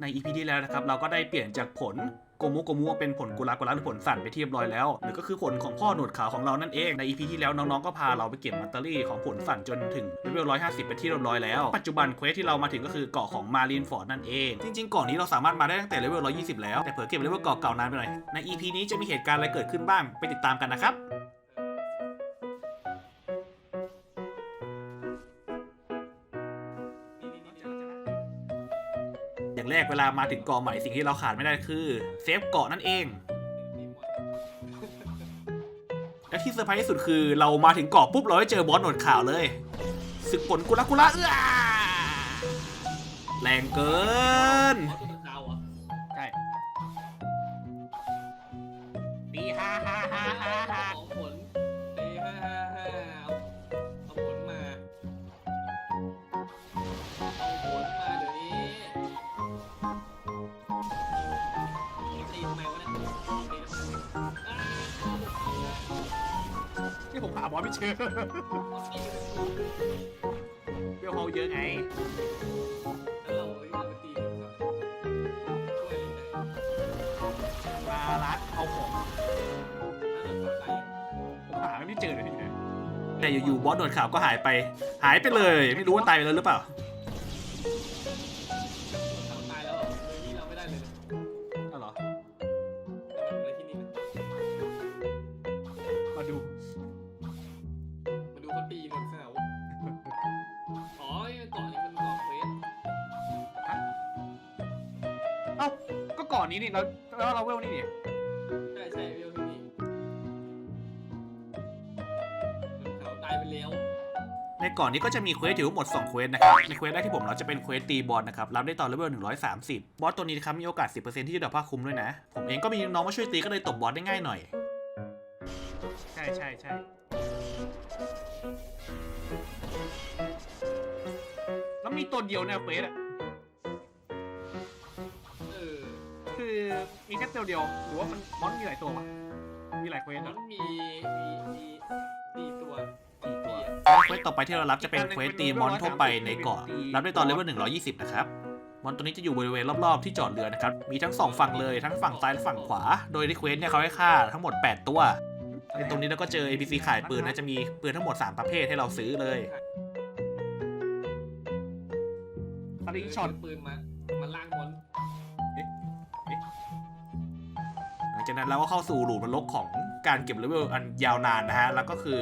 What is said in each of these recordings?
ใน EP ที่แล้วนะครับเราก็ได้เปลี่ยนจากผลโกมุโกมุเป็นผลกุลากุลาหรือผลสั่นไปที่เรียบร้อยแล้วหรือก็คือผลของพ่อหนวดขาวของเรานั่นเองใน EP ที่แล้วน้องๆก็พาเราไปเก็บมัตเตอรี่ของผลสั่นจนถึงเลเวล150เป็นที่เรียบร้อยแล้วปัจจุบันเควสที่เรามาถึงก็คือเกาะของมารีนฟอร์ดนั่นเองจริงๆเกาะนี้เราสามารถมาได้ตั้งแต่เลเวล120 แล้วแต่เผื่อเก็บเลเวลเกาะเก่านานไปหน่อยใน EP นี้จะมีเหตุการณ์อะไรเกิดขึ้นบ้างไปติดตามกันนะครับ อย่างแรกเวลามาถึงเกาะใหม่สิ่งที่เราขาดไม่ได้คือเซฟเกาะนั่นเอง และที่เซอร์ไพรส์ที่สุดคือเรามาถึงเกาะปุ๊บเราได้เจอบอสหนวดขาวเลยศึกผลกุลากุลาเอื้อแรงเกินอ๋อตัวขาวเหรอใช่ปีฮ่าฮ่าฮ่าฮ่า ผมหาบอสไม่เจอเอาตีกันกูเบี้ยวเขาเยอะไงแล้วเราเอ้ยไปตีกันครับช่วยเลยนะมารัดเอาของเราฝักใจผมหาไม่เจอเลยที่ไหนแต่อยู่ๆบอสหนวดขาวก็หายไป หายไปเลย ไม่รู้ว่าตายไปแล้วหรือเปล่า อนนี้นี่เราแล้วเราเวลนี่นี่ใช่ใช่เวลที่นี่เขาตายไปแล้วในก่อนนี้ก็จะมีเควสอยู่ทั้งหมด2เควสนะครับ ในเควสแรกที่ผมเราจะเป็นเควสตีบอลนะครับ รับได้ตอนเลเวล130 บอสตัวนี้นะครับมีโอกาส 10%ที่จะดรอปผ้าคลุมด้วยนะ ผมเองก็มีน้องมาช่วยตีก็เลยตบบอสได้ง่ายหน่อย ใช่ใช่ใช่แล้วมีตัวเดียวเนี่ยเควสอะ คือมีแค่ตัวเดียว หรือว่ามันมอนมีหลายตัววะมีหลายเควสมัอะนมีมีมีสี่ตัวสี่ตัวสี่อะเควสต่อไปที่เรารับจะเป็นเควสตีมอนทั่วไปในเกาะรับได้ตอนเลเวล120 นะครับ มอนตัวนี้จะอยู่บริเวณรอบๆที่จอดเรือนะครับ มีทั้งสองฝั่งเลยทั้งฝั่งซ้ายและฝั่งขวา โดยที่เควสเนี่ยเขาให้ฆ่าทั้งหมด 8 ตัวในตรงนี้เราก็เจอ APC ขายปืนนะจะมีปืนทั้งหมด 3 ประเภทให้เราซื้อเลยสลิงช็อต ปืนมา จากนั้นเราก็เข้าสู่หลุมนรกของการเก็บเลเวลอันยาวนานนะฮะ แล้วก็คือ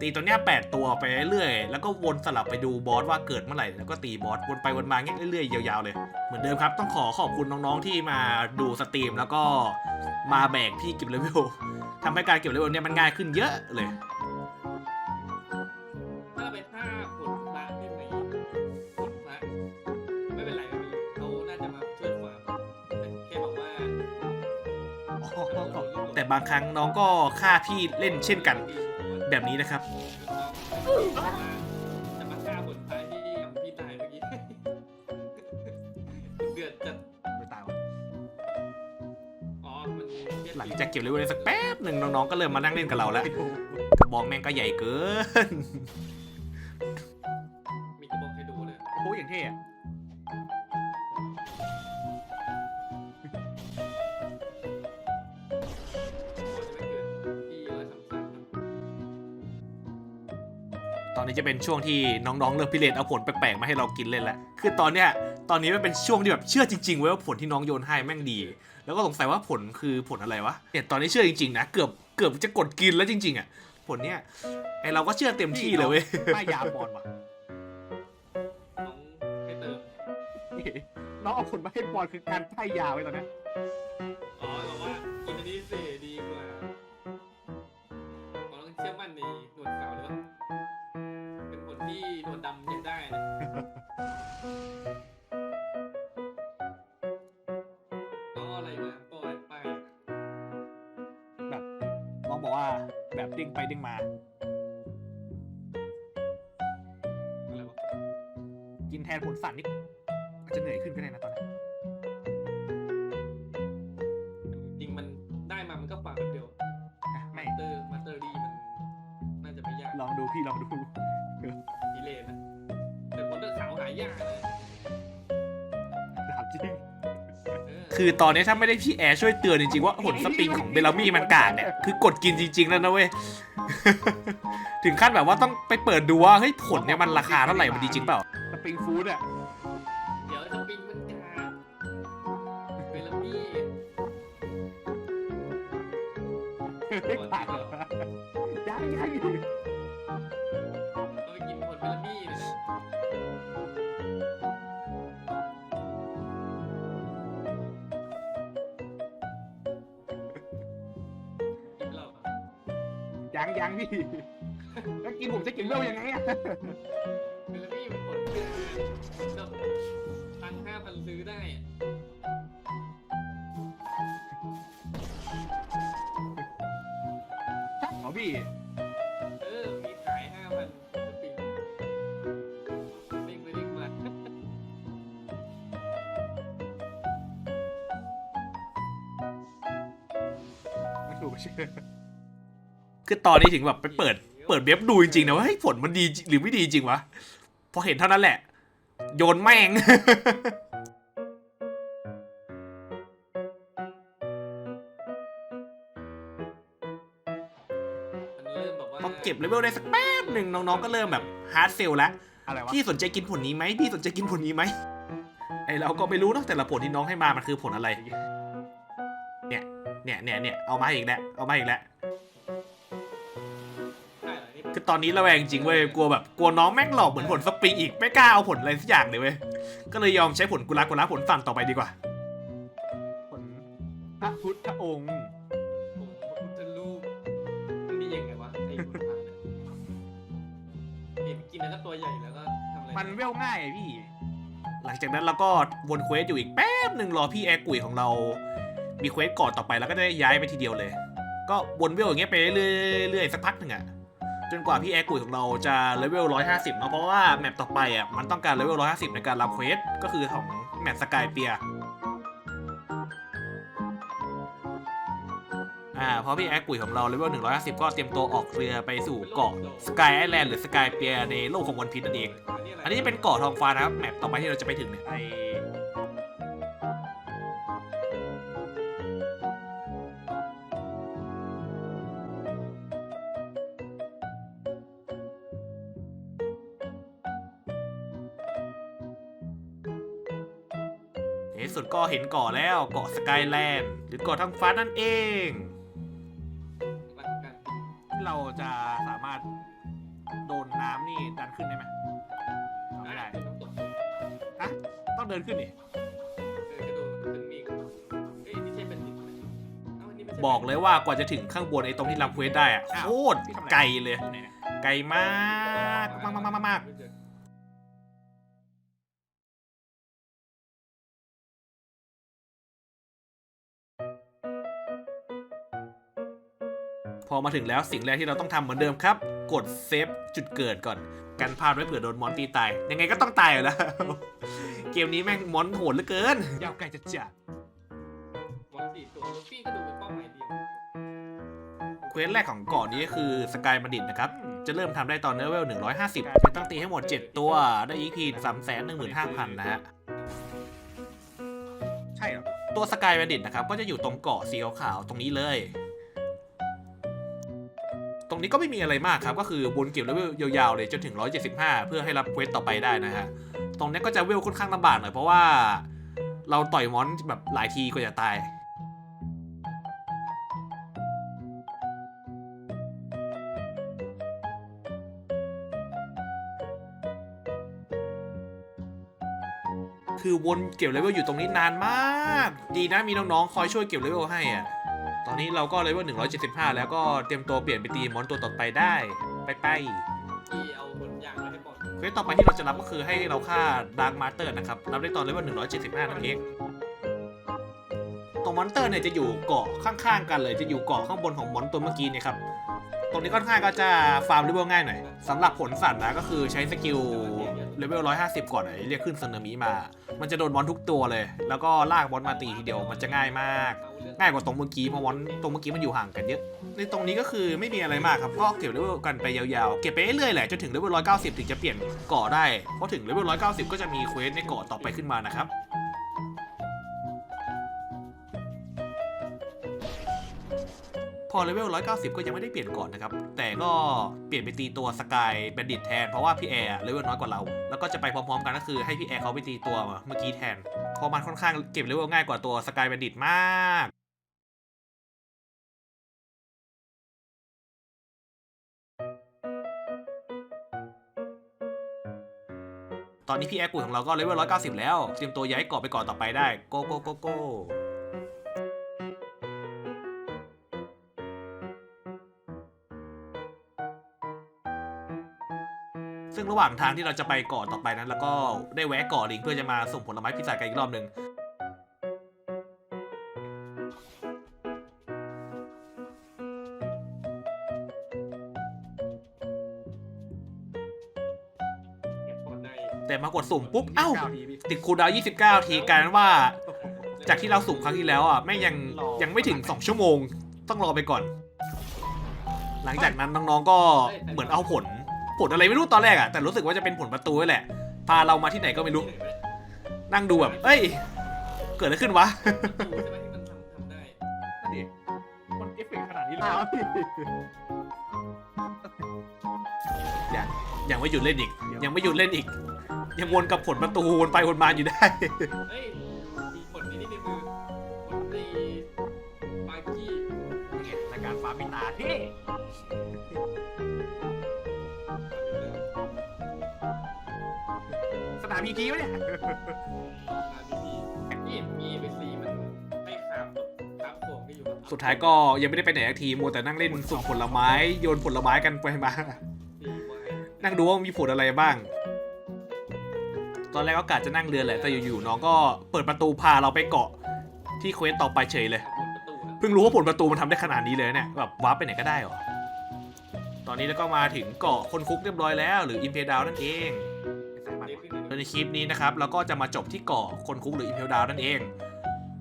ตีตัวเนี้ย8ตัวไปเรื่อยๆ แล้วก็วนสลับไปดูบอสว่าเกิดเมื่อไหร่ แล้วก็ตีบอสวนไปวนมาเงี้ยเรื่อยๆ ยาวๆ เลย เหมือนเดิมครับ ต้องขอขอบคุณน้องๆ ที่มาดูสตรีม แล้วก็มาแบกที่เก็บเลเวลทำให้การเก็บเลเวลเนี่ยมันง่ายขึ้นเยอะเลยถ้าเราไปฆ่า บางครั้งน้องก็ฆ่าพี่เล่นเช่นกัน แบบนี้นะครับ จะมาฆ่าผลพระที่ทำพี่ตายเมื่อกี้ เดือดจัดไม่ตายวะอ๋อมันเรียหลังจากเก็บเลเวลได้สักแป๊บหนึ่งน้องๆก็เริ่มมานั่งเล่นกับเราแล้วกระบอกแม่งก็ใหญ่เกินมีกระบอกให้ดูเลย โอ้ยอย่างเท่อะ นนี้จะเป็นช่วงที่น้องๆเริ่มพิเรนเอาผลแปลกๆมาให้เรากินเล่นแล้วคือตอนเนี้ยตอนนี้มันเป็นช่วงที่แบบเชื่อจริงๆเว้ยว่าผลที่น้องโยนให้แม่งดี แล้วก็สงสัยว่าผลคือผลอะไรวะเนี่ยตอนนี้เชื่อจริงๆนะเกือบเกือบจะกดกินแล้วจริง ๆอะผลเนี้ยไอเราก็เชื่อเต็มที่เลยเว้ยป้ายยาบอลว่ะน้องให้เติมน้องเอาผลมาให้บอลคือการป้ายยาไว้ตอนนี้อ๋ แบบเด้งไปเด้งมาอะไรวะกินแทนผลสั่นนี่อาจจะเหนื่อยขึ้นก็ได้นะตอนนี้จริงมันได้มามันก็ฝากแบบเดียวอะไม่ มาเตอร์มาเตอร์ดีมัน น่าจะไม่ยากลองดูพี่ลองดู ดีเลยนะแต่คนเลือกขาวหายากเลย คือตอนนี้ถ้าไม่ได้พี่แอร์ช่วยเตือนจริงๆว่าผลสปริงของเบลลามี่มันกากเนี่ยคือกดกินจริง ๆ แล้วนะเว้ย ถึงขั้นแบบว่าต้องไปเปิดดูว่าเฮ้ยผลเนี่ยมันราคาเท่าไหร่มันดีจริงเปล่า สปริงฟู้ดอะเดี๋ยวสปริงมันกาเบลลามี่ไม่ขาดเหรอยังยัง ยังยังพี่แล้วกินผมจะกินเร็วยังไงอะเบลลามี่มันผลคือแบบตังห้าพันซื้อได้อะอ๋อพี่เออ มีขายห้าพันสปริงเร่งไปเร่งมาไม่ถูกเชื่อ คือตอนนี้ถึงแบบไปเปิด เปิดเว็บดูจริงๆนะว่าเฮ้ยผลมันดีหรือไม่ดีจริงวะ พอเห็นเท่านั้นแหละ โยนแม่งมันเริ่มแบบว่าพอเก็บเลเวลได้สักแป๊บหนึ่งน้องๆก็เริ่มแบบฮาร์ดเซลแล้วอะไรวะพี่สนใจกินผลนี้ไหมพี่สนใจกินผลนี้ไหมไอเราก็ไม่รู้เนอะแต่ละผลที่น้องให้มามันคือผลอะไร เนี่ยเนี่ยเนี่ยเนี่ยเอามาอีกแล้วเอามาอีกแล้วใช่เหรอนี่ คือตอนนี้ระแวงจริงเว้ยกลัวแบบกลัวน้องแม่งหลอกเหมือนผลสปริงอีกไม่กล้าเอาผลอะไรสักอย่างเลยเว้ยก็เลยยอมใช้ผลกุลากุลาผลสั่นต่อไปดีกว่า ผลพระพุทธองค์ผมพระพุทธรูปมันดียังไงวะไอ้ผลพาเนี่ยเห็นกินแล้วก็ตัวใหญ่แล้วก็ทำอะไรมันเวลง่ายอะพี่ หลังจากนั้นเราก็วนเควสอยู่อีกแป๊บหนึ่งรอพี่แอร์กุยของเรา มีเควสก่อนต่อไปแล้วก็ได้ย้ายไปทีเดียวเลย ก็วนเวลอย่างเงี้ยไปเรื่อยๆสักพักหนึ่งอะจ นกว่าพี่แอร์กุยของเราจะเลเวล 150 เนาะเพราะว่าแมปต่อไปอะมันต้องการเลเวล 150 ในการรับเควสก็คือของแมปสกายเปียอ่าพอพี่แอร์กุยของเราเลเวล 150 ก็เตรียมตัวออกเรือไปสู่เกาะสกายไอแลนด์หรือสกายเปียในโลกของวันพีชนั่นเอง อันนี้จะเป็นเกาะทองฟ้านะครับแมปต่อไปที่เราจะไปถึงเนี่ย เห็นเกาะแล้วเกาะสกายแลนด์หรือเกาะทางฟ้านั่นเองรักกันเราจะสามารถโดนน้ำนี่ดันขึ้นได้ไหมเอาไม่ได้ต้องตกต้องเดินขึ้นนี่เออกระโดดขึ้นมีอีกเอ้ยนี่ใช่เป็นดิบไหมเอ้าอันนี้ไม่ใช่บอกเลยว่ากว่าจะถึงข้างบนไอ้ตรงที่รับเควสได้อะโคตรพี่ทำอะรไกลเลยอยู่ไหนนี่ไกลมากมากมากมาก อมาถึงแล้วสิ่งแรกที่เราต้องทำเหมือนเดิมครับ กดเซฟจุดเกิดก่อน กันพลาดไว้เผื่อโดนมอนตีตาย ยังไงก็ต้องตายอยู่แล้ว เกมนี้แม่งมอนโหดเหลือเกิน ยาวไกลจะจัดมอนสี่ตัวลูฟี่ก็ดูเป็นเป้าหมายเดียวเควสแรกของเกาะนี้ก็คือสกายบัณฑิตนะครับ จะเริ่มทำได้ตอนเลเวล 150จะต้องตีให้หมด 7 ตัว ได้ EP 3 1 5 0 0 0 นะฮะ ใช่เหรอ ตัวสกายบัณฑิตนะครับ ก็จะอยู่ตรงเกาะสีขาวๆตรงนี้เลยต รงนี้ก็ไม่มีอะไรมากครับ ก็คือวนเก็บเลเวลยาวๆเลยจนถึง 175 เพื่อให้รับเควสต่อไปได้นะฮะ ตรงนี้ก็จะเวลค่อนข้างลำบากหน่อยเพราะว่าเราต่อยมอนแบบหลายทีกว่าจะตายคือวนเก็บเลเวลอยู่ตรงนี้นานมาก ดีนะมีน้องๆ คอยช่วยเก็บเลเวลให้อะ ตอนนี้เราก็เลเวล175 แล้วก็เตรียมตัวเปลี่ยนไปตีมอนตัวต่อไปได้ ไปไปที่เอาผลยางมาให้บอลเควสต่อไปที่เราจะรับก็คือให้เราฆ่าดาร์ m มาสเตอร์นะครับ รับได้ตอนเลเวล175 นั่นเองตรงมอนเตอร์เนี่ยจะอยู่เกาะข้างๆกันเลย จะอยู่เกาะข้างบนของมอนตัวเมื่อกี้เนี่ยครับ ตรงนี้ค่อนข้างก็จะฟาร์มเลเวลง่ายหน่อยสำหรับผลสัตว์นะก็คือใช้สกิล เลเวล150 ก่อนเรียกขึ้นสึนามิมา มันจะโดนมอนทุกตัวเลย แล้วก็ลากมอนมาตีทีเดียวมันจะง่ายมากงง่ายกว่าตรงเมื่อกี้เพราะมอนตรงเมื่อกี้มันอยู่ห่างกันเยอะ ในตรงนี้ก็คือไม่มีอะไรมากครับ ก็เก็บเลเวลกันไปยาวๆ เก็บไปเรื่อยๆแหละจนถึงเลเวล190 ถึงจะเปลี่ยนเกาะได้ เพราะถึงเลเวล190 ก็จะมีเควสในเกาะต่อไปขึ้นมานะครับ อเลเวล 190 ก็ยังไม่ได้เปลี่ยนก่อนนะครับ แต่ก็เปลี่ยนไปตีตัวสกายแบนดิตแทน เพราะว่าพี่แอร์เลเวลน้อยกว่าเรา แล้วก็จะไปพร้อมๆกันก็คือให้พี่แอร์เขาไปตีตัวเมื่อกี้แทน เพราะมันค่อนข้างเก็บเลเวลง่ายกว่าตัวสกายแบนดิตมากตอนนี้พี่แอร์กุยของเราก็เลเวล190 แล้ว เตรียมตัวย้ายเกาะไปเกาะต่อไปได้ โกโกโกโก ซึ่งระหว่างทางที่เราจะไปเกาะต่อไปนั้น แล้วก็ได้แวะเกาะลิงเพื่อจะมาส่งผลไม้พิซซ่ากันอีกรอบหนึ่งแต่มากดสุ่มปุ๊บ เอ้า ติดคูลดาวน์29 ทีกายเป็นว่า จากที่เราสุ่มครั้งที่แล้วอะแม่ยังยังไม่ถึง 2 ชั่วโมง ต้องรอไปก่อน หลังจากนั้นน้องๆก็เหมือนเอาผล ผลอะไรไม่รู้ตอนแรกอะแต่รู้สึกว่าจะเป็นผลประตูนี่แหละ พาเรามาที่ไหนก็ไม่รู้ที่ไหนวะเนี่ยนั่งดูแบบ เอ้ย เกิดอะไรขึ้นวะประตูใช่ไหมที่มันทำทำได้นั่นดิมันเอฟเฟกต์ขนาดนี้เลยอ้าวพี่ยังยังไม่หยุดเล่นอีก ยังไม่หยุดเล่นอีก ยังวนกับผลประตูวนไปวนมาอยู่ได้ เฮ้ย สนามพีพีวะเนี่ยมาพี่พี่นี่มีไปสีมันไม่คราบคราบโป่งก็อยู่บนสุดท้ายก็ยังไม่ได้ไปไหนสักทีมัวแต่นั่งเล่นสุ่มผลไม้โยนผลไม้กันไปมาสีไว้นั่งดูว่ามีผลอะไรบ้าง ตอนแรกก็กะจะนั่งเรือแหละ แต่อยู่ๆน้องก็เปิดประตูพาเราไปเกาะที่เควสต่อไปเฉยเลยผลประตูนะเพิ่งรู้ว่าผลประตูมันทำได้ขนาดนี้เลยเนี่ย แบบวาร์ปไปไหนก็ได้เหรอ ตอนนี้แล้วก็มาถึงเกาะคนคุกเรียบร้อยแล้ว หรืออิมเพดาวนั่นเอง ในคลิปนี้นะครับเราก็จะมาจบที่เกาะคนคุกหรืออิมเพดาวนั่นเอง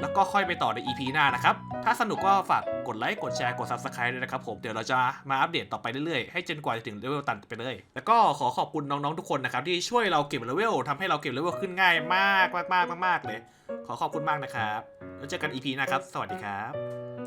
แล้วก็ค่อยไปต่อใน EP หน้านะครับ ถ้าสนุกก็ฝากกดไลค์กดแชร์กด Subscribe ด้วยนะครับผมเดี๋ยวเราจะมาอัปเดตต่อไปเรื่อยๆให้จนกว่าจะถึงเลเวลตันไปเลย แล้วก็ขอขอบคุณน้องๆทุกคนนะครับที่ช่วยเราเก็บเลเวลทำให้เราเก็บเลเวลขึ้นง่ายมากมากมากมากเลย ขอขอบคุณมากนะครับแล้วเจอกัน EP หน้าครับ สวัสดีครับ